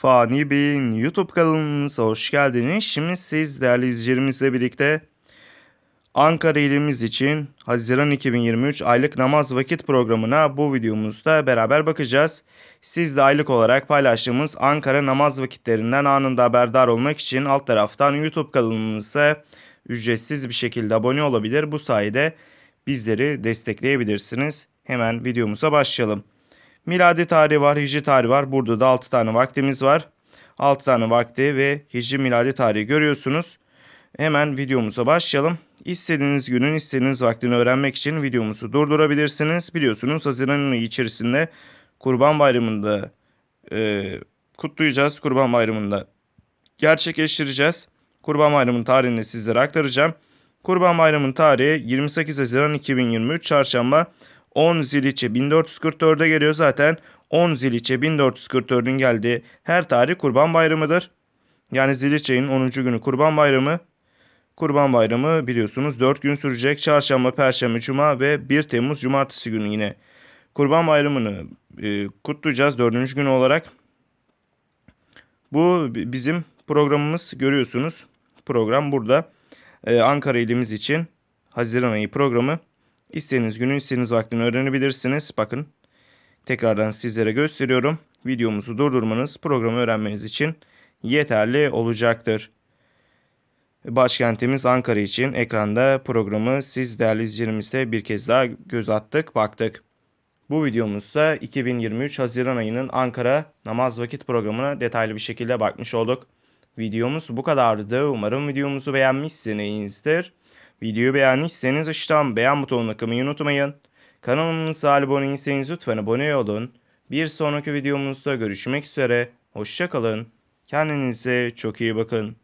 Fani Bey'in YouTube kanalımıza hoş geldiniz. Şimdi siz değerli izleyicilerimizle birlikte Ankara ilimiz için Haziran 2023 aylık namaz vakit programına bu videomuzda beraber bakacağız. Siz de aylık olarak paylaştığımız Ankara namaz vakitlerinden anında haberdar olmak için alt taraftan YouTube kanalımıza ücretsiz bir şekilde abone olabilir. Bu sayede bizleri destekleyebilirsiniz. Hemen videomuza başlayalım. Miladi tarihi var, hicri tarihi var. Burada da 6 tane vaktimiz var. 6 tane vakti ve hicri miladi tarihi görüyorsunuz. Hemen videomuza başlayalım. İstediğiniz günün istediğiniz vaktini öğrenmek için videomuzu durdurabilirsiniz. Biliyorsunuz Haziran ayı içerisinde Kurban Bayramı'nda e, kutlayacağız. Kurban Bayramı'nda gerçekleştireceğiz. Kurban Bayramı'nın tarihini sizlere aktaracağım. Kurban Bayramı'nın tarihi 28 Haziran 2023 Çarşamba 10 Ziliçe 1444'e geliyor zaten. 10 Ziliçe 1444'ün geldiği her tarih Kurban Bayramı'dır. Yani Ziliçe'nin 10. günü Kurban Bayramı. Kurban Bayramı biliyorsunuz 4 gün sürecek. Çarşamba, Perşembe, Cuma ve 1 Temmuz Cumartesi günü yine Kurban Bayramı'nı e, kutlayacağız 4. gün olarak. Bu bi- bizim programımız görüyorsunuz. Program burada. E, Ankara ilimiz için Haziran ayı programı. İstediğiniz günü istediğiniz vaktini öğrenebilirsiniz. Bakın tekrardan sizlere gösteriyorum. Videomuzu durdurmanız programı öğrenmeniz için yeterli olacaktır. Başkentimiz Ankara için ekranda programı siz değerli izleyicilerimizle bir kez daha göz attık, baktık. Bu videomuzda 2023 Haziran ayının Ankara namaz vakit programına detaylı bir şekilde bakmış olduk. Videomuz bu kadardı. Umarım videomuzu beğenmişsinizdir. Videoyu beğendiyseniz aşağıdan beğen butonuna tıklamayı unutmayın. Kanalımıza abone değilseniz lütfen abone olun. Bir sonraki videomuzda görüşmek üzere. Hoşçakalın. Kendinize çok iyi bakın.